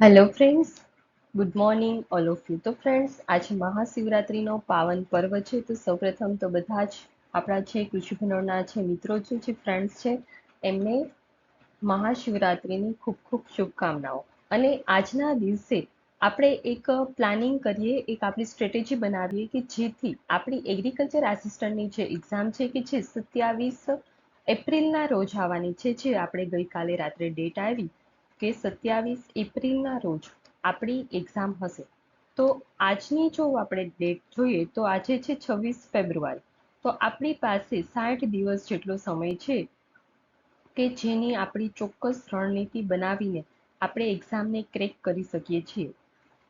Hello friends good morning all of you તો friends આજે મહાશિવરાત્રિનો પાવન પર્વ છે. તો, સૌપ્રથમ તો બધા જ આપણા છે કૃષિ ભંડોળના છે, મિત્રો છે, જે ફ્રેન્ડ્સ છે, એમને મહાશિવરાત્રિની ખૂબ ખૂબ શુભકામનાઓ. અને આજના દિવસે આપણે એક પ્લાનિંગ કરીએ, એક આપણી સ્ટ્રેટેજી બનાવીએ કે જેથી આપણી એગ્રીકલ્ચર આસિસ્ટન્ટની જે એક્ઝામ છે કે જે સત્યાવીસ એપ્રિલના રોજ આવવાની છે, જે આપણે ગઈકાલે રાત્રે ડેટ આવી કે સત્યાવીસ એપ્રિલના રોજ આપણી એક્ઝામ હશે. તો આજની જો આપણે ડેટ જોઈએ તો આજે છે છવ્વીસ ફેબ્રુઆરી. તો આપણી પાસે સાઠ દિવસ જેટલો સમય છે કે જેની આપણી ચોક્કસ રણનીતિ બનાવીને આપણે એક્ઝામને ક્રેક કરી શકીએ છીએ.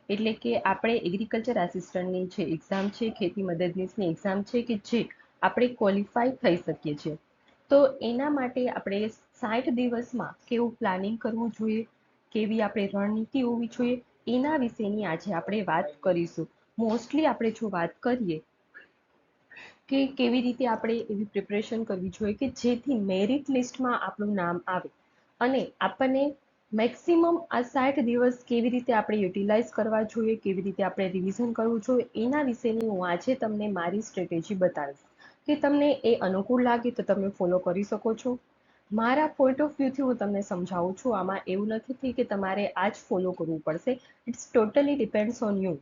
એટલે કે આપણે એગ્રીકલ્ચર આસિસ્ટન્ટની જે એક્ઝામ છે, ખેતી મદદનીશની એક્ઝામ છે કે જે આપણે ક્વોલિફાય થઈ શકીએ છીએ. તો એના માટે આપણે સાઠ દિવસમાં કેવું પ્લાનિંગ કરવું જોઈએ, કેવી આપણે રણનીતિ હોવી જોઈએ, એના વિશેની આજે આપણે વાત કરીશું. મોસ્ટલી આપણે જો વાત કરીએ કે કેવી રીતે આપણે એવી પ્રિપરેશન કરવી જોઈએ કે જેથી મેરિટ લિસ્ટમાં આપણું નામ આવે. અને આપણને મેક્સિમમ આ સાઠ દિવસ કેવી રીતે આપણે યુટિલાઇઝ કરવા જોઈએ, કેવી રીતે આપણે રિવિઝન કરવું જોઈએ, એના વિશેની હું આજે તમને મારી સ્ટ્રેટેજી બતાવીશ. કે તમને એ અનુકૂળ લાગે તો તમે ફોલો કરી શકો છો. મારા પોઈન્ટ ઓફ વ્યૂથી હું તમને સમજાવું છું. આમાં એવું નથી કે તમારે આ જ ફોલો કરવું પડશે. It's totally depends on you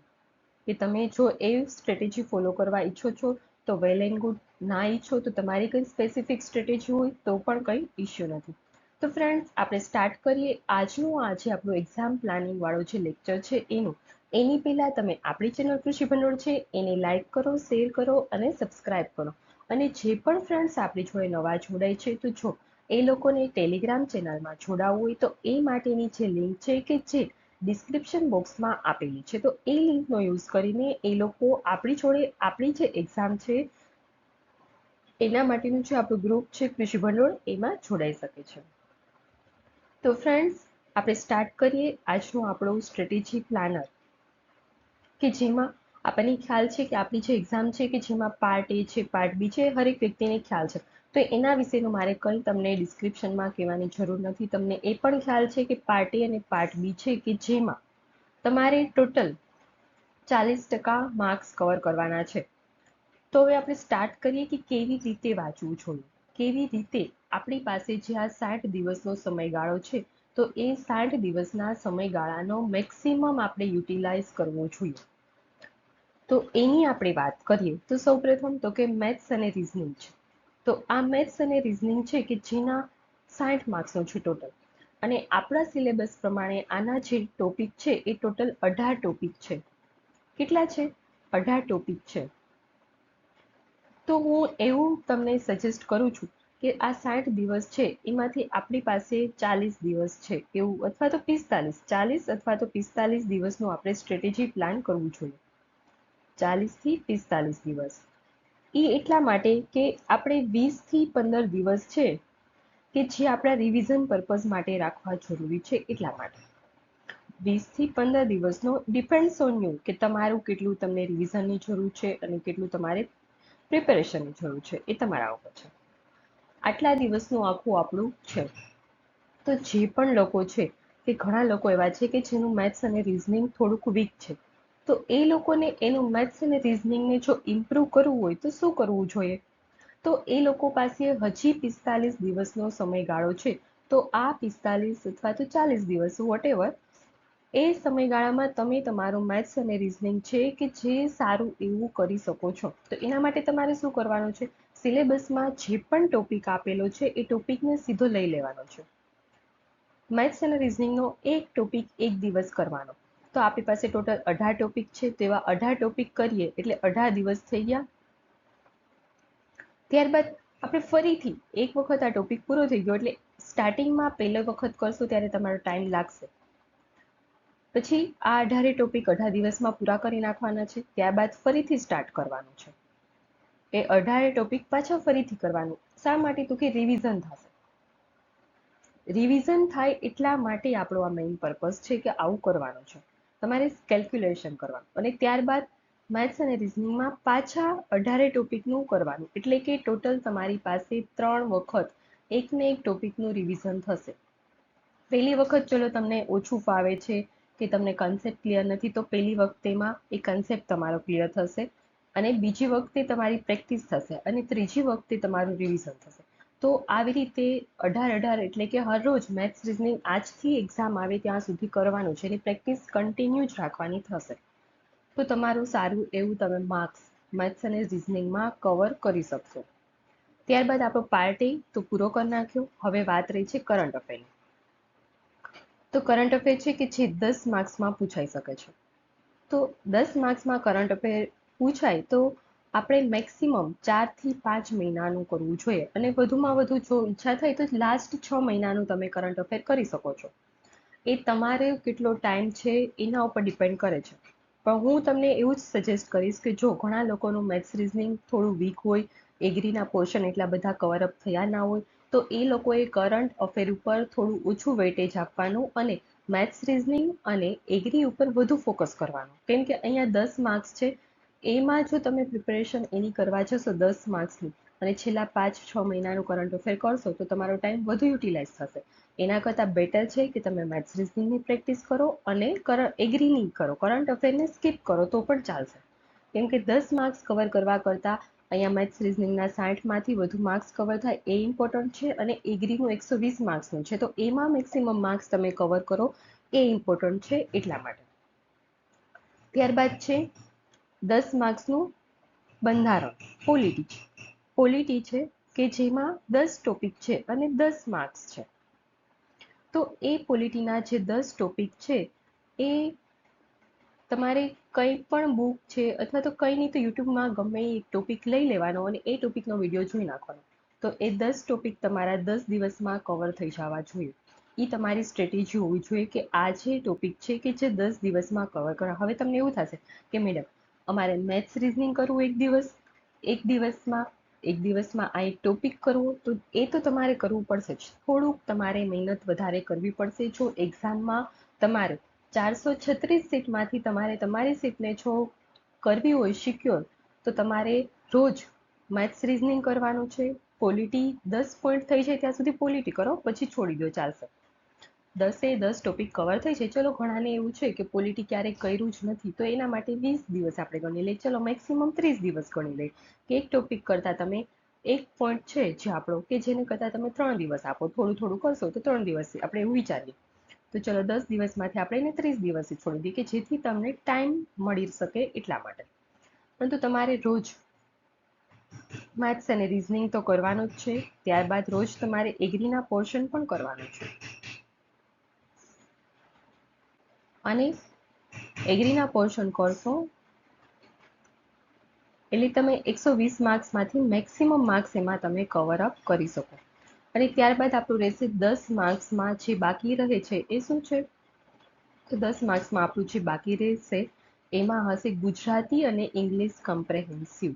કે તમે જો એ સ્ટ્રેટેજી ફોલો કરવા ઈચ્છો છો, તો વેલ એન્ડ ગુડ ના ઈચ્છો તો તમારી કંઈ સ્પેસિફિક સ્ટ્રેટેજી હોય, તો પણ કંઈ ઇશ્યુ નથી. તો ફ્રેન્ડ્સ આપણે સ્ટાર્ટ કરીએ. આજનું આજે આપણું એક્ઝામ પ્લાનિંગ વાળો જે લેક્ચર છે એનું. એની પહેલાં તમે આપણી ચેનલ કૃષિ ભંડોળ છે, એને લાઇક કરો શેર કરો અને સબસ્ક્રાઇબ કરો. અને જે પણ ફ્રેન્ડ્સ આપણી જોડે નવા જોડાય છે, તો જો એ લોકોને ટેલિગ્રામ ચેનલમાં જોડાવવું હોય તો એ માટેની જે લિંક છે કે જે ડિસ્ક્રિપ્શન બોક્સમાં આપેલી છે, તો એ લિંકનો યુઝ કરીને એ લોકો આપણી જોડે આપણી જે એક્ઝામ છે, એના માટેનું જે આપણું ગ્રુપ છે કૃષિ ભંડોળ, એમાં જોડાઈ શકે છે. તો ફ્રેન્ડ્સ આપણે સ્ટાર્ટ કરીએ આજનું આપણું સ્ટ્રેટેજી પ્લાનર કે જેમાં આપણને ખ્યાલ છે કે આપણી જે એક્ઝામ છે કે જેમાં પાર્ટ એ છે પાર્ટ બી છે, હરેક વ્યક્તિને ખ્યાલ છે. તો એના વિશેનું મારે કંઈ તમને ડિસ્ક્રિપ્શનમાં કહેવાની જરૂર નથી. તમને એ પણ ખ્યાલ છે કે પાર્ટ એ અને પાર્ટ બી છે કે જેમાં તમારે ટોટલ ચાલીસ ટકા માર્ક્સ કવર કરવાના છે. તો હવે આપણે સ્ટાર્ટ કરીએ કે કેવી રીતે વાંચવું જોઈએ. કેવી રીતે આપણી પાસે જે આ સાઠ દિવસનો સમયગાળો છે, તો એ સાઠ દિવસના સમયગાળાનો મેક્સિમમ આપણે યુટિલાઇઝ કરવો જોઈએ. તો એની આપણે વાત કરીએ તો સૌપ્રથમ તો કે મેથ્સ અને રિઝનિંગ છે. તો આ મેથ્સ અને રિઝનિંગ છે કે જેના સાઠ માર્ક્સનો છે ટોટલ. અને આપણા સિલેબસ પ્રમાણે આના જે ટોપિક છે એ ટોટલ અઢાર ટોપિક છે. કેટલા છે? અઢાર ટોપિક છે. તો હું એવું તમને સજેસ્ટ કરું છું કે આ સાઠ દિવસ છે એમાંથી આપણી પાસે ચાલીસ દિવસ છે એવું અથવા તો પિસ્તાલીસ. ચાલીસ અથવા તો પિસ્તાલીસ દિવસનું આપણે સ્ટ્રેટેજી પ્લાન કરવું જોઈએ. ચાલીસથી પિસ્તાલીસ દિવસ. એ એટલા માટે કે આપણે વીસથી પંદર દિવસ છે કે જે આપણા રિવિઝન પર્પઝ માટે રાખવા જરૂરી છે એટલા માટે. વીસથી પંદર દિવસનો ડિપેન્ડ્સ ઓન યુ કે તમારું કેટલું તમને રિવિઝનની જરૂર છે અને કેટલું તમારે પ્રિપેરેશનની જરૂર છે એ તમારા ઉપર છે. આટલા દિવસનું આખું આપણું છે. તો જે પણ લોકો છે, કે ઘણા લોકો એવા છે કે જેનું મેથ્સ અને રિઝનિંગ થોડુંક વીક છે. તો એ લોકોને એનું મેથ્સ અને રિઝનિંગને જો ઇમ્પ્રૂવ કરવું હોય તો શું કરવું જોઈએ? તો એ લોકો પાસે હજી પિસ્તાલીસ દિવસનો સમયગાળો છે. તો આ પિસ્તાલીસ અથવા તો ચાલીસ દિવસ વોટેવર એ સમયગાળામાં તમે તમારું મેથ્સ અને રિઝનિંગ છે કે જે સારું એવું કરી શકો છો. તો એના માટે તમારે શું કરવાનું છે? સિલેબસમાં જે પણ ટોપિક આપેલો છે, એ ટોપિકને સીધો લઈ લેવાનો છે. મેથ્સ અને રિઝનિંગનો એક ટોપિક એક દિવસ કરવાનો. તો આપણી પાસે ટોટલ અઢાર ટોપિક છે. તેવા અઢાર ટોપિક કરીએ એટલે અઢાર દિવસ થઈ ગયા. ત્યારબાદ આપણે ફરીથી એક વખત આ ટોપિક પૂરો થઈ ગયો એટલે સ્ટાર્ટિંગમાં પહેલો વખત કરશો ત્યારે તમારો ટાઈમ લાગશે. પછી આ અઢારે ટોપિક અઢાર દિવસમાં પૂરા કરી નાખવાના છે. ત્યારબાદ ફરીથી સ્ટાર્ટ કરવાનું છે. એ અઢારે ટોપિક પાછા ફરીથી કરવાનું. શા માટે? તો કે રિવિઝન થશે. રિવિઝન થાય એટલા માટે આપણો આ મેઇન પર્પઝ છે કે આવું કરવાનું છે. તમારે કેલ્ક્યુલેશન કરવાનું. અને ત્યારબાદ મેથ્સ અને રિઝનિંગમાં પાછા અઢારે ટોપિકનું કરવાનું. એટલે કે ટોટલ તમારી પાસે ત્રણ વખત એકને એક ટોપિકનું રિવિઝન થશે. પહેલી વખત ચલો તમને ઓછું ફાવે છે કે તમને કન્સેપ્ટ ક્લિયર નથી, તો પહેલી વખતેમાં એ કન્સેપ્ટ તમારો ક્લિયર થશે. અને બીજી વખતે તમારી પ્રેક્ટિસ થશે. અને ત્રીજી વખતે તમારું રિવિઝન થશે. તો આવી રીતે અઢાર અઢાર એટલે કે હરરોજ મેથ્સ રિઝનિંગ આજથી એક્ઝામ આવે ત્યાં સુધી કરવાનું છે એની પ્રેક્ટિસ કન્ટિન્યુ જ રાખવાની થશે. તો તમારું સારું એવું તમે માર્ક્સ મેથ્સ અને રિઝનિંગમાં કવર કરી શકશો. ત્યારબાદ આપણો પાર્ટી તો પૂરો કરી નાખ્યો. હવે વાત રહી છે કરંટ અફેરની તો કરંટ અફેર છે કે જે દસ માર્ક્સમાં પૂછાઈ શકે છે. તો દસ માર્ક્સમાં કરંટ અફેર પૂછાય તો આપણે મેક્સિમમ ચારથી પાંચ મહિનાનું કરવું જોઈએ. અને વધુમાં વધુ જો ઈચ્છા થાય તો લાસ્ટ છ મહિનાનું તમે કરંટ અફેર કરી શકો છો. એ તમારે કેટલો ટાઈમ છે એના ઉપર ડિપેન્ડ કરે છે. પણ હું તમને એવું જ સજેસ્ટ કરીશ કે જો ઘણા લોકોનું મેથ્સ રિઝનિંગ થોડું વીક હોય એગ્રીના પોર્શન એટલા બધા કવરઅપ થયા ના હોય, તો એ લોકોએ કરંટ અફેર ઉપર થોડું ઓછું વેટેજ આપવાનું અને મેથ્સ રિઝનિંગ અને એગ્રી ઉપર વધુ ફોકસ કરવાનું. કેમ કે અહીંયા દસ માર્ક્સ છે એમાં જો તમે પ્રિપેરેશન એની કરવા જશો દસ માર્ક્સની અને છેલ્લા પાંચ, છ મહિનાનું કરંટ અફેર કરશો, તો તમારો ટાઈમ વધુ યુટિલાઇઝ થશે. એના કરતાં બેટર છે કે તમે મેથ્સ રિઝનિંગની પ્રેક્ટિસ કરો અને એગ્રીની કરો. કરંટ અફેરને સ્કીપ કરો, તો પણ ચાલશે. કેમ કે દસ માર્ક્સ કવર કરવા કરતાં અહીંયા મેથ્સ રિઝનિંગના સાઠમાંથી વધુ માર્ક્સ કવર થાય એ ઇમ્પોર્ટન્ટ છે અને એગ્રીનું એકસો વીસ માર્ક્સનું છે. તો એમાં મેક્સિમમ માર્ક્સ તમે કવર કરો એ ઇમ્પોર્ટન્ટ છે એટલા માટે. ત્યારબાદ છે દસ માર્ક્સનું બંધારણ. પોલિટી પોલિટી છે કે જેમાં દસ ટોપિક છે અને દસ માર્ક્સ છે. તો એ પોલિટીના જે દસ ટોપિક છે, એ તમારે કંઈ પણ બુક છે અથવા તો કંઈ નહીં તો યુટ્યુબમાં ગમે એ ટોપિક લઈ લેવાનો અને એ ટોપિકનો વીડિયો જોઈ નાખવાનો. તો એ દસ ટોપિક તમારા દસ દિવસમાં કવર થઈ જવા જોઈએ. એ તમારી સ્ટ્રેટેજી હોવી જોઈએ કે આ જે ટોપિક છે કે જે દસ દિવસમાં કવર કરવા. હવે તમને એવું થશે કે મેડમ અમારે મેથ્સ રિઝનિંગ કરવું એક દિવસ, એક દિવસમાં એક દિવસમાં આ એક ટોપિક કરવો, તો એ તો તમારે કરવું પડશે જ. થોડુંક તમારે મહેનત વધારે કરવી પડશે. જો એક્ઝામમાં તમારે ચારસો છત્રીસ સીટમાંથી તમારે તમારી સીટને જો કરવી હોય સિક્યોર તો તમારે રોજ મેથ્સ રિઝનિંગ કરવાનું છે. પોલિટી દસ પોઈન્ટ થઈ જાય ત્યાં સુધી પોલિટી કરો, પછી છોડી દો ચાલશે. દસે દસ ટોપિક કવર થઈ છે. ચલો ઘણાને એવું છે કે પોલિટી ક્યારેક કર્યું જ નથી, તો એના માટે વીસ દિવસ આપણે ગણી લઈએ. ચલો મેક્સિમમ ત્રીસ દિવસ ગણી લઈએ કે એક ટોપિક કરતાં તમે એક પોઈન્ટ છે જે આપણો, કે જેને કરતાં તમે ત્રણ દિવસ આપો. થોડું થોડું કરશો તો ત્રણ દિવસ આપણે એવું વિચારીએ. તો ચલો દસ દિવસમાંથી આપણે એને ત્રીસ દિવસે છોડી દઈએ કે જેથી તમને ટાઈમ મળી શકે એટલા માટે. પરંતુ તમારે રોજ મેથ્સ અને રિઝનિંગ તો કરવાનું જ છે. ત્યારબાદ રોજ તમારે એગ્રીના પોર્શન પણ કરવાનું છે. અને એગ્રીના પોર્શન કરશો. એટલે તમે એકસો વીસ માર્ક્સમાંથી મેક્સિમમ માર્ક્સ એમાં તમે કવર અપ કરી શકો. અને ત્યારબાદ આપણું રહેશે દસ માર્ક્સમાં જે બાકી રહે છે એ શું છે? તો દસ માર્ક્સમાં આપણું જે બાકી રહેશે એમાં હશે ગુજરાતી અને ઇંગ્લિશ કમ્પ્રેહેન્સિવ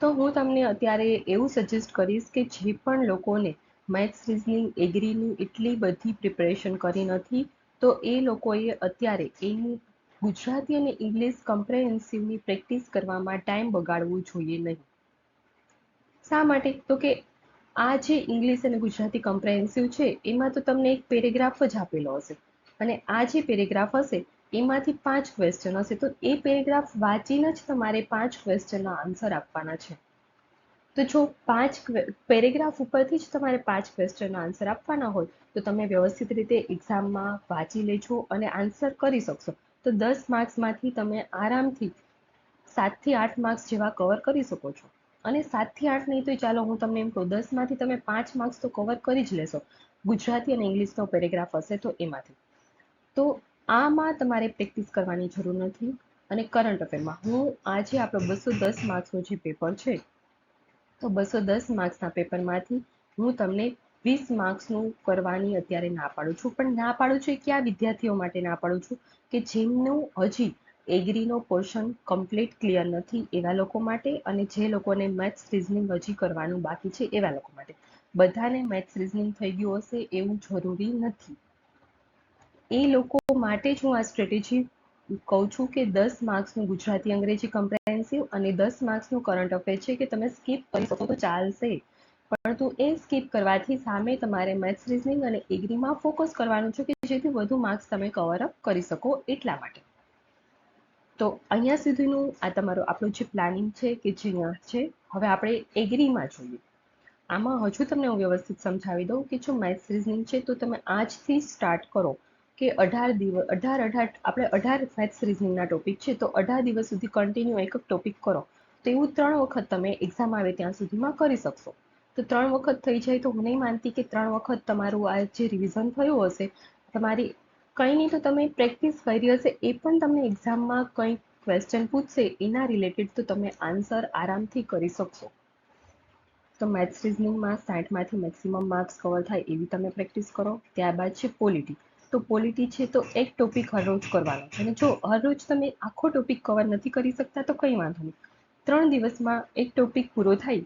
તો હું તમને અત્યારે એવું સજેસ્ટ કરીશ કે જે પણ લોકોને મેથ્સ રિઝનિંગ એગ્રીની એટલી બધી પ્રિપરેશન કરી નથી તો એ લોકોએ અત્યારે એની ગુજરાતી અને ઇંગ્લિશ કમ્પ્રેહેન્સિવની પ્રેક્ટિસ કરવામાં ટાઈમ બગાડવું જોઈએ નહીં. શા માટે? તો કે આ જે ઇંગ્લિશ અને ગુજરાતી કમ્પ્રેહેન્સિવ છે, એમાં તો તમને એક પેરેગ્રાફ જ આપેલો હશે. અને આ જે પેરેગ્રાફ હશે, એમાંથી પાંચ ક્વેશ્ચન હશે. તો એ પેરેગ્રાફ વાંચીને જ તમારે પાંચ ક્વેશ્ચનના આન્સર આપવાના છે. તો જો પાંચ પેરેગ્રાફ ઉપરથી જ તમારે પાંચ ક્વેશ્ચનના આન્સર આપવાના હોય, તો તમે વ્યવસ્થિત રીતે એક્ઝામમાં વાંચી લેજો અને આન્સર કરી શકશો. તો દસ માર્ક્સમાંથી તમે આરામથી સાતથી આઠ માર્ક્સ જેવા કવર કરી શકો છો. અને સાતથી આઠ નહીં તો ચાલો હું તમને એમ કહું દસમાંથી તમે પાંચ માર્ક્સ તો કવર કરી જ લેશો. ગુજરાતી અને ઇંગ્લિશનો પેરેગ્રાફ હશે તો એમાંથી. તો આમાં તમારે પ્રેક્ટિસ કરવાની જરૂર નથી. અને કરંટ અફેરમાં હું આજે આપણો બસો દસ માર્ક્સનું જે પેપર છે તો બસો દસ માર્ક્સના પેપરમાંથી હું તમને વીસ માર્ક્સનું કરવાની અત્યારે ના પાડું છું. પણ ના પાડું છું એ કયા વિદ્યાર્થીઓ માટે ના પાડું છું? કે જેમનું હજી એગ્રીનો પોર્શન કમ્પ્લીટ ક્લિયર નથી એવા લોકો માટે અને જે લોકોને મેથ્સ રિઝનિંગ હજી કરવાનું બાકી છે એવા લોકો માટે. બધાને મેથ્સ રિઝનિંગ થઈ ગયું હશે એવું જરૂરી નથી. એ લોકો માટે જ હું આ સ્ટ્રેટેજી કહું છું કે દસ માર્ક્સનું ગુજરાતી અંગ્રેજી કમ્પ્રેહેન્સિવ અને દસ માર્ક્સનું કરંટ અફેર છે કે તમે સ્કીપ કરી શકો તો ચાલશે. પરંતુ એ સ્કીપ કરવાથી સામે તમારે મેથ્સ રિઝનિંગ અને એગ્રીમાં ફોકસ કરવાનું છે કે જેથી વધુ માર્ક્સ તમે કવર અપ કરી શકો એટલા માટે. તો અહીંયા સુધીનું આ તમારું આપણું જે પ્લાનિંગ છે કે જે છે, હવે આપણે એગ્રીમાં જોઈએ. આમાં હજુ તમને હું વ્યવસ્થિત સમજાવી દઉં કે જો મેથ્સ રિઝનિંગ છે તો તમે આજથી સ્ટાર્ટ કરો. કે અઢાર દિવસ, અઢાર અઢાર, આપણે અઢાર મેથ્સ રિઝનિંગના ટોપિક છે, તો અઢાર દિવસ સુધી કન્ટિન્યુ એક ટોપિક કરો. તો એવું ત્રણ વખત તમે એક્ઝામ આવે ત્યાં સુધીમાં કરી શકશો. તો ત્રણ વખત થઈ જાય તો હું નહીં માનતી કે ત્રણ વખત તમારું આ જે રિવિઝન થયું હશે, તમારી કંઈ નહીં તો તમે પ્રેક્ટિસ કરી હશે, એ પણ તમને એક્ઝામમાં કંઈ ક્વેશ્ચન પૂછશે, એના રિલેટેડ તો તમે આન્સર આરામથી કરી શકશો. તો મેથ્સ રિઝનિંગમાં સાઠમાંથી મેક્સિમમ માર્ક્સ કવર થાય એવી તમે પ્રેક્ટિસ કરો, ત્યારબાદ છે પોલિટી તો પોલિટી છે તો એક ટોપિક હરરોજ કરવાનો અને જો હરરોજ તમે આખો ટોપિક કવર નથી કરી શકતા તો કંઈ વાંધો નહીં. ત્રણ દિવસમાં એક ટોપિક પૂરો થાય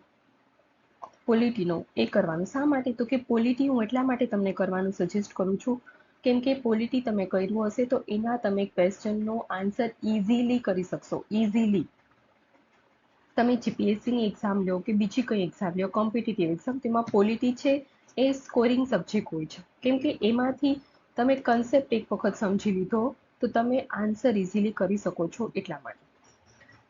પોલિટીનો, એ કરવાનું. શા માટે? તો કે પોલિટી હું એટલા માટે તમને કરવાનું સજેસ્ટ કરું છું. કેમ કે પોલિટી તમે કર્યું હશે તો એના તમે ક્વેશ્ચનનો આન્સર ઇઝીલી કરી શકશો. ઇઝીલી તમે જીપીએસસીની એક્ઝામ લો કે બીજી કઈ એક્ઝામ લો કોમ્પિટિટિવ એક્ઝામ તેમાં પોલિટી છે એ સ્કોરિંગ સબ્જેક્ટ હોય છે. કેમ કે એમાંથી તમે કન્સેપ્ટ એક વખત સમજી લીધો, તો તમે આન્સર ઇઝીલી કરી શકો છો એટલા માટે.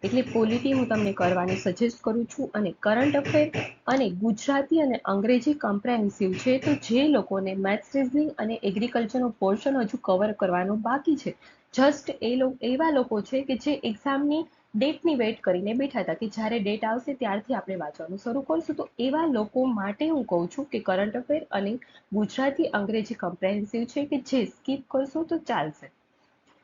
એટલે પોલિટી હું તમને કરવાનું સજેસ્ટ કરું છું અને કરંટ અફેર અને ગુજરાતી અને અંગ્રેજી કમ્પ્રેહેન્સિવ છે, તો જે લોકોને મેથ્સ રીઝનિંગ અને એગ્રીકલ્ચરનું પોર્શન હજુ કવર કરવાનું બાકી છે. જસ્ટ એ એવા લોકો છે કે જે એક્ઝામની ડેટની વેઇટ કરીને બેઠા હતા કે જ્યારે ડેટ આવશે ત્યારથી આપણે વાંચવાનું શરૂ કરશું. તો એવા લોકો માટે હું કહું છું કે કરંટ અફેર અને ગુજરાતી અંગ્રેજી કમ્પ્રેહેન્સિવ છે કે જે સ્કીપ કરશો તો ચાલશે.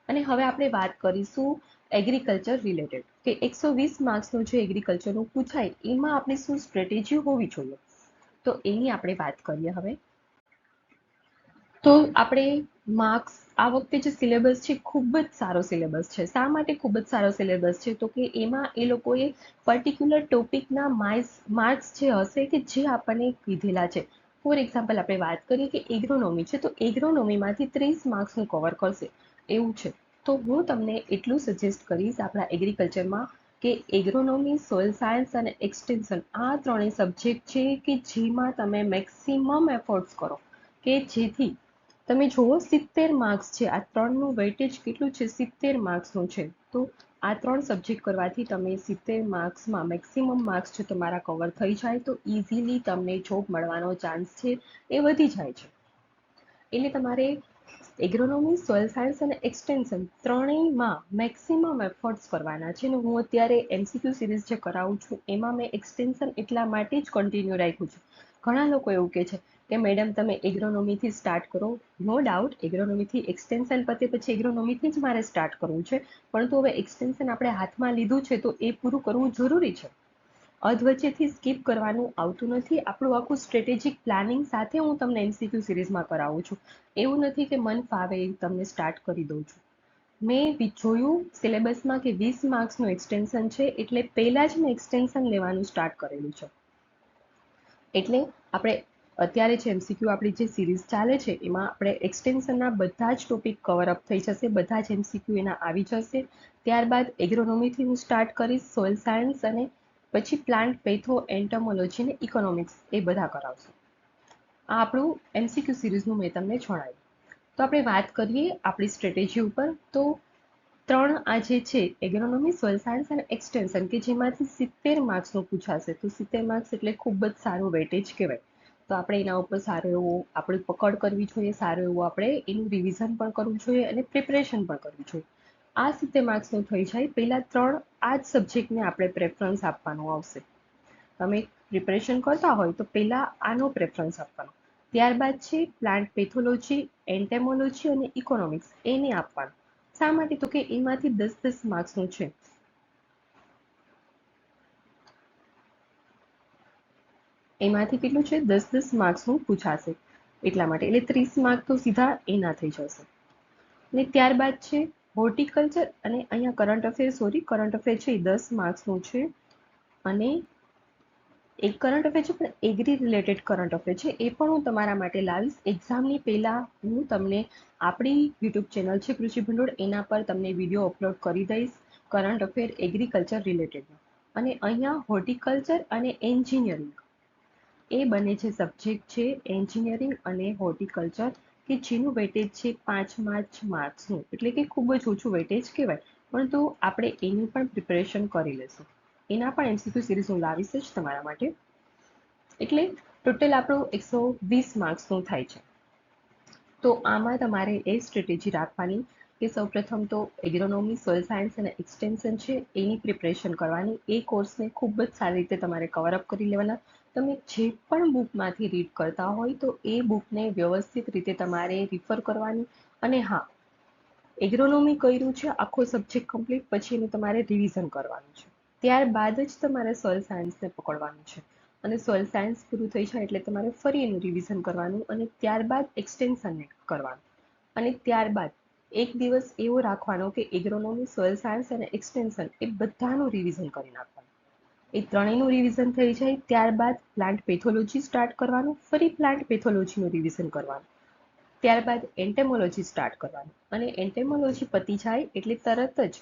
અને હવે આપણે વાત કરીશું એગ્રીકલ્ચર રિલેટેડ કે એકસો વીસ માર્ક્સનું જે એગ્રીકલ્ચરનું પૂછાય એમાં આપણી શું સ્ટ્રેટેજી હોવી જોઈએ? તો એની આપણે વાત કરીએ હવે. તો આપણે માર્ક્સ આ વખતે જે સિલેબસ છે, ખૂબ જ સારો સિલેબસ છે. શા માટે ખૂબ જ સારો સિલેબસ છે? તો કે એમાં એ લોકોએ પર્ટિક્યુલર ટોપિકના માર્ક્સ જે હશે કે જે આપણને કીધેલા છે. ફોર એક્ઝામ્પલ આપણે વાત કરીએ કે એગ્રોનોમી છે, તો એગ્રોનોમીમાંથી ત્રીસ માર્ક્સનું કવર કરશે. એવું છે. તો હું તમને એટલું સજેસ્ટ કરીશ આપણા એગ્રીકલ્ચરમાં કે એગ્રોનોમી સોઇલ સાયન્સ અને એક્સટેન્શન આ ત્રણેય સબ્જેક્ટ છે કે જેમાં તમે મેક્સિમમ એફર્ટ્સ કરો. કે જેથી તમે જુઓ, સિત્તેર માર્ક્સ છે. આ ત્રણનું વેઇટેજ કેટલું છે? સિત્તેર માર્ક્સનું છે. તો આ ત્રણ સબ્જેક્ટ કરવાથી તમે સિત્તેર માર્ક્સમાં મેક્સિમમ માર્ક્સ છે તમારા કવર થઈ જાય તો ઇઝીલી તમને જોબ મળવાનો ચાન્સ છે. એ વધી જાય છે. એટલે તમારે એગ્રોનોમી સોઇલ સાયન્સ અને એક્સટેન્શન ત્રણેયમાં મેક્સિમમ એફર્ટ્સ કરવાના છે. અને હું અત્યારે એમસીક્યુ સિરીઝ જે કરાવું છું, એમાં મેં એક્સટેન્શન એટલા માટે જ કન્ટિન્યુ રાખ્યું છે. ઘણા લોકો એવું કહે છે કે મેડમ, તમે એગ્રોનોમીથી સ્ટાર્ટ કરો. નો ડાઉટ એગ્રોનોમીથી એક્સટેન્શન પતે પછી એગ્રોનોમીથી જ મારે સ્ટાર્ટ કરવું છે. પરંતુ હવે એક્સટેન્શન આપણે હાથમાં લીધું છે તો એ પૂરું કરવું જરૂરી છે. અધવચ્ચેથી સ્કીપ કરવાનું આવતું નથી. આપણું આખું સ્ટ્રેટેજિક પ્લાનિંગ સાથે હું તમને એમસીક્યુ સિરીઝમાં કરાવું છું. એવું નથી કે મન ફાવે તમને સ્ટાર્ટ કરી દઉં છું. મેં જોયું સિલેબસમાં કે વીસ માર્ક્સનું એક્સટેન્શન છે એટલે પહેલાં જ મેં એક્સટેન્શન લેવાનું સ્ટાર્ટ કરેલું છે. એટલે આપણે અત્યારે છે એમસીક્યુ આપણી જે સિરીઝ ચાલે છે, એમાં આપણે એક્સટેન્શનના બધા જ ટોપિક કવર અપ થઈ જશે, બધા જ એમસીક્યુ એના આવી જશે. ત્યારબાદ એગ્રોનોમીથી હું સ્ટાર્ટ કરીશ સોઇલ સાયન્સ અને પછી પ્લાન્ટ પેથો એન્ટમોલોજી ને ઇકોનોમિક્સ એ બધા કરાવશું. આ આપણું એમસીક્યુ સિરીઝનું મેં તમને જણાવ્યું. તો આપણે વાત કરીએ આપણી સ્ટ્રેટેજી ઉપર, તો ત્રણ આ જે છે એગ્રોનોમી સોઇલ સાયન્સ અને એક્સટેન્શન કે જેમાંથી સિત્તેર માર્ક્સનું પૂછાશે. તો સિત્તેર માર્ક્સ એટલે ખૂબ જ સારું વેટેજ કહેવાય. તો આપણે એના ઉપર સારો એવો, આપણે પકડ કરવી જોઈએ, સારું એવું આપણે એનું રિવિઝન પણ કરવું જોઈએ અને પ્રિપરેશન પણ કરવું જોઈએ. આ સિત્તેર માર્ક્સનું થઈ જાય. પહેલાં ત્રણ આ જ સબ્જેક્ટને આપણે પ્રેફરન્સ આપવાનું આવશે. તમે પ્રિપરેશન કરતા હોય તો પહેલાં આનો પ્રેફરન્સ આપવાનો. ત્યારબાદ છે પ્લાન્ટ પેથોલોજી એન્ટેમોલોજી અને ઇકોનોમિક્સ એને આપવાનું. શા માટે? તો કે એમાંથી દસ દસ માર્ક્સનું છે. એમાંથી કેટલું છે? દસ દસ માર્ક્સનું પૂછાશે. એટલા માટે. એટલે ત્રીસ માર્ક તો સીધા એના થઈ જશે. ને ત્યારબાદ છે હોર્ટિકલ્ચર અને અહીંયા current affair sorry current affair છે એ દસ માર્ક્સનું છે. અને એક કરંટ અફેર છે પણ એગ્રી રિલેટેડ કરંટ અફેર છે. એ પણ હું તમારા માટે લાવીશ. એક્ઝામની પહેલાં હું તમને આપણી યુટ્યુબ ચેનલ છે કૃષિ ભંડોળ, એના પર તમને વીડિયો અપલોડ કરી દઈશ. કરંટ અફેર એગ્રીકલ્ચર રિલેટેડ અને અહીંયા હોર્ટિકલ્ચર અને એન્જિનિયરિંગ એ બને છે સબ્જેક્ટ છે એન્જિનિયરિંગ અને હોર્ટિકલ્ચર કે જેનું વેટેજ છે પાંચ માર્ચ માર્ક્સનું એટલે કે ખૂબ જ ઓછું વેટેજ કહેવાય. પરંતુ આપણે એની પણ પ્રિપેરેશન કરી લઈશું. એના પણ એમસીક્યુ સિરીઝ હું લાવીશ જ તમારા માટે. એટલે ટોટલ આપણું એકસો વીસ માર્ક્સનું થાય છે. તો આમાં તમારે એ સ્ટ્રેટેજી રાખવાની કે સૌપ્રથમ તો એગ્રોનોમી સોઇલ સાયન્સ અને એક્સટેન્શન છે, એની પ્રિપરેશન કરવાની. એ કોર્સને ખૂબ જ સારી રીતે તમારે કવરઅપ કરી લેવાના. તમે જે પણ બુકમાંથી રીડ કરતા હોય તો એ બુકને વ્યવસ્થિત રીતે તમારે રિફર કરવાની અને હા એગ્રોનોમી કર્યું છે, આખો સબ્જેક્ટ કમ્પ્લીટ પછી એનું તમારે રિવિઝન કરવાનું છે. ત્યારબાદ જ તમારે સોઇલ સાયન્સને પકડવાનું છે. અને સોઇલ સાયન્સ પૂરું થઈ જાય એટલે તમારે ફરી એનું રિવિઝન કરવાનું અને ત્યારબાદ એક્સટેન્શનને કરવાનું. અને ત્યારબાદ એક દિવસ એવો રાખવાનો કે એગ્રોનોમી સોઇલ સાયન્સ અને એક્સટેન્શન એ બધાનું રિવિઝન કરી નાખવાનું એ ત્રણેયનું રિવિઝન થઈ જાય, ત્યારબાદ પ્લાન્ટ પેથોલોજી સ્ટાર્ટ કરવાનું, ફરી પ્લાન્ટ પેથોલોજીનું રિવિઝન કરવાનું. ત્યારબાદ એન્ટેમોલોજી સ્ટાર્ટ કરવાનું. અને એન્ટેમોલોજી પતી જાય એટલે તરત જ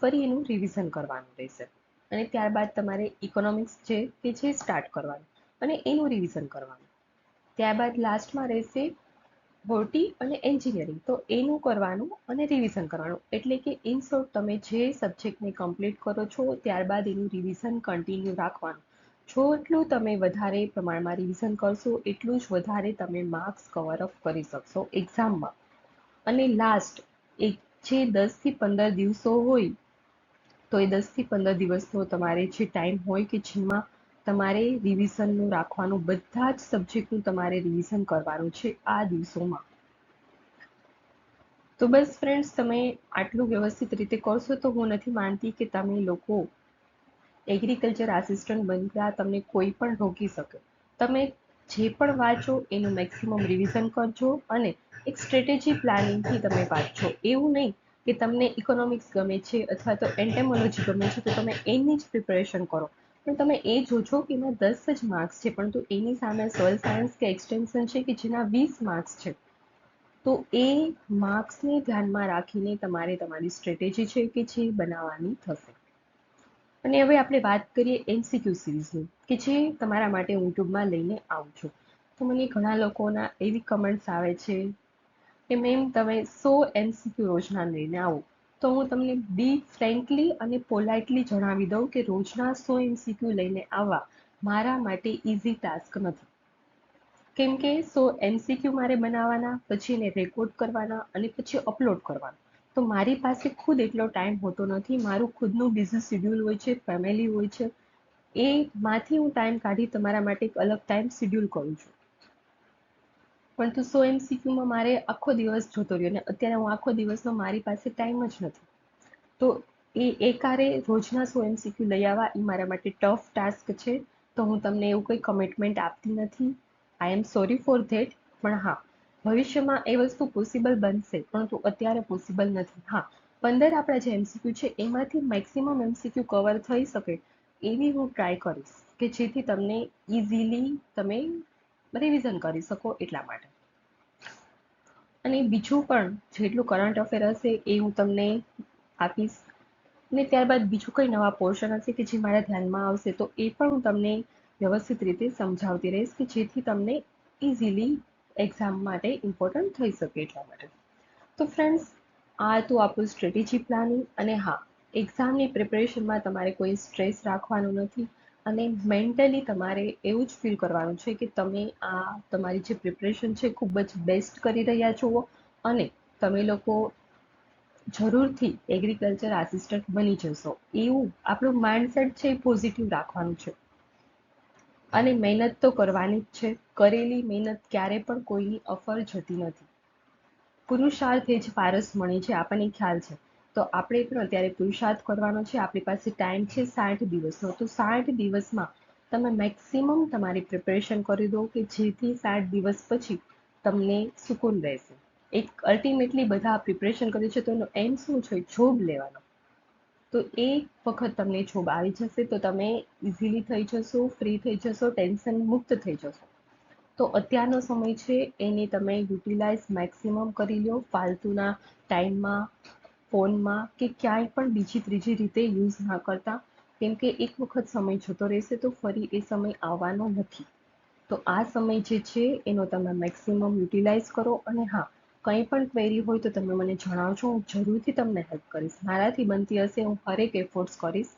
ફરી એનું રિવિઝન કરવાનું રહેશે. અને ત્યારબાદ તમારે ઇકોનોમિક્સ છે કે જે સ્ટાર્ટ કરવાનું. અને એનું રિવિઝન કરવાનું. ત્યારબાદ લાસ્ટમાં રહેશે હોર્ટી અને એન્જિનિયરિંગ. તો એનું કરવાનું અને રિવિઝન કરવાનું. એટલે કે ઇન શોર્ટ તમે જે સબ્જેક્ટને કમ્પ્લીટ કરો છો, ત્યારબાદ એનું રિવિઝન કન્ટિન્યુ રાખવાનું. જો એટલું તમે વધારે પ્રમાણમાં રિવિઝન કરશો, એટલું જ વધારે તમે માર્ક્સ કવર અપ કરી શકશો એક્ઝામમાં અને લાસ્ટ એક જે દસથી પંદર દિવસો હોય, તો એ દસથી પંદર દિવસનો તમારે જે ટાઈમ હોય કે જેમાં તમારે રિવિઝનનું રાખવાનું, બધા જ સબ્જેક્ટનું તમારે રિવિઝન કરવાનું છે આ દિવસોમાં. તો બસ ફ્રેન્ડ્સ તમે આટલું વ્યવસ્થિત રીતે કરશો તો હું નથી માનતી કે તમે લોકો એગ્રીકલ્ચર આસિસ્ટન્ટ બનતા તમને કોઈ પણ રોકી શકે. તમે જે પણ વાંચો એનું મેક્સિમમ રિવિઝન કરજો અને એક સ્ટ્રેટેજી પ્લાનિંગથી તમે વાંચો. એવું નહીં કે તમને ઇકોનોમિક્સ ગમે છે અથવા તો એન્ટેમોલોજી ગમે છે તો તમે એની જ પ્રિપરેશન કરો. પણ તમે એ જોજો કે એમાં દસ જ માર્ક્સ છે, પરંતુ એની સામે સોઇલ સાયન્સ કે એક્સટેન્શન છે કે જેના વીસ માર્ક્સ છે. તો એ માર્ક્સને ધ્યાનમાં રાખીને તમારે તમારી સ્ટ્રેટેજી છે કે જે બનાવવાની થશે. અને હવે આપણે વાત કરીએ એમસીક્યુ સિરીઝની કે જે તમારા માટે હું યુટ્યુબમાં લઈને આવું છું. તો મને ઘણા લોકોના એવી કમેન્ટ્સ આવે છે કે મેમ તમે સો એમસીક્યુ રોજના લઈને આવો. તો હું તમને બી ફ્રેન્કલી અને પોલાઇટલી જણાવી દઉં કે રોજના સો એમસીક્યુ લઈને આવવા મારા માટે ઇઝી ટાસ્ક નથી. કેમ કે સો એમસીક્યુ મારે બનાવવાના, પછી એને રેકોર્ડ કરવાના અને પછી અપલોડ કરવાના. તો મારી પાસે ખુદ એટલો ટાઈમ હોતો નથી. મારું ખુદનું બિઝી શિડ્યુલ હોય છે ફેમિલી હોય છે. એમાંથી હું ટાઈમ કાઢી તમારા માટે એક અલગ ટાઈમ શિડ્યુલ કરું છું. પરંતુ સો એમસીક્યુમાં મારે આખો દિવસ જોતો રહ્યો અને અત્યારે હું આખો દિવસનો મારી પાસે ટાઈમ જ નથી. તો એ એકારે રોજના સો એમસીક્યુ લઈ આવવા એ મારા માટે ટફ ટાસ્ક છે. તો હું તમને એવું કંઈ કમિટમેન્ટ આપતી નથી. I am sorry for that પણ હા, ભવિષ્યમાં એ વસ્તુ પોસિબલ બનશે પરંતુ અત્યારે પોસિબલ નથી. હા, પંદર આપણા જે એમસીક્યુ છે, એમાંથી મેક્સિમમ એમસીક્યુ કવર થઈ શકે એવી હું ટ્રાય કરીશ, કે જેથી તમને ઇઝીલી તમે રિવિઝન કરી શકો એટલા માટે. અને બીજું પણ જેટલું કરંટ અફેર હશે એ હું તમને આપીશ. અને ત્યારબાદ બીજું કંઈ નવા પોર્શન હશે કે જે મારા ધ્યાનમાં આવશે તો એ પણ હું તમને વ્યવસ્થિત રીતે સમજાવતી રહીશ કે જેથી તમને ઇઝીલી એક્ઝામ માટે ઇમ્પોર્ટન્ટ થઈ શકે એટલા માટે. તો ફ્રેન્ડ્સ આ તો આપણું સ્ટ્રેટેજી પ્લાનિંગ અને હા એક્ઝામની પ્રિપરેશનમાં તમારે કોઈ સ્ટ્રેસ રાખવાનું નથી. અને મેન્ટલી તમારે એવું જ ફીલ કરવાનું છે કે તમે આ તમારી જે પ્રિપરેશન છે ખૂબ જ બેસ્ટ કરી રહ્યા છો. અને તમે લોકો જરૂરથી એગ્રીકલ્ચર આસિસ્ટન્ટ બની જશો. એવું આપણું માઇન્ડસેટ છે એ પોઝિટિવ રાખવાનું છે. અને મહેનત તો કરવાની જ છે. કરેલી મહેનત ક્યારે પણ કોઈની અફર જતી નથી. પુરુષાર્થ એ જ પારસ મણી છે, આપણને ખ્યાલ છે. તો આપણે પણ અત્યારે પુરુષાર્થ કરવાનો છે. આપણી પાસે ટાઈમ છે સાઠ દિવસનો. તો સાઠ દિવસમાં તમે મેક્સિમમ તમારી પ્રિપેરેશન કરી દો કે જેથી સાઠ દિવસ પછી તમને સુકૂન રહેશે. એક અલ્ટિમેટલી બધા પ્રિપરેશન કરે છે તો એનો એમ શું છે? જોબ લેવાનો. તો એ વખત તમને જોબ આવી જશે તો તમે ઇઝીલી થઈ જશો ફ્રી થઈ જશો ટેન્શન મુક્ત થઈ જશો. તો અત્યારનો સમય છે, એને તમે યુટિલાઇઝ મેક્સિમમ કરી લો. ફાલતુના ટાઈમમાં ફોનમાં કે ક્યાંય પણ બીજી ત્રીજી રીતે યુઝ ના કરતા, કેમ કે એક વખત સમય જતો રહેશે તો ફરી એ સમય આવવાનો નથી. તો આ સમય જે છે, એનો તમે મેક્સિમમ યુટિલાઇઝ કરો અને હા, કંઈ પણ ક્વેરી હોય તો તમે મને જણાવજો હું જરૂરથી તમને હેલ્પ કરીશ. મારાથી બનતી હશે, હું હરેક એફોર્ટ્સ કરીશ.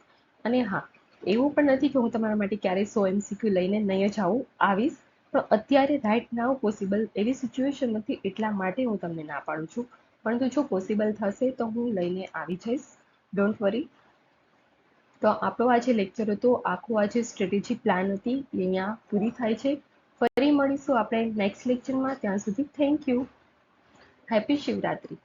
અને હા, એવું પણ નથી કે હું તમારા માટે ક્યારેય સો એમસીક્યુ લઈને નહીં જ આવું, આવીશ. પણ અત્યારે રાઇટ નાવ પોસિબલ એવી સિચ્યુએશન નથી એટલા માટે હું તમને ના પાડું છું. પરંતુ જો પોસિબલ થશે તો હું લઈને આવી જઈશ. ડોન્ટ વરી તો આપણો આજે લેક્ચર હતો, આખો આજે સ્ટ્રેટેજી પ્લાન હતી, એ અહીંયા પૂરી થાય છે. ફરી મળીશું આપણે નેક્સ્ટ લેક્ચરમાં ત્યાં સુધી થેન્ક યુ હેપી શિવરાત્રી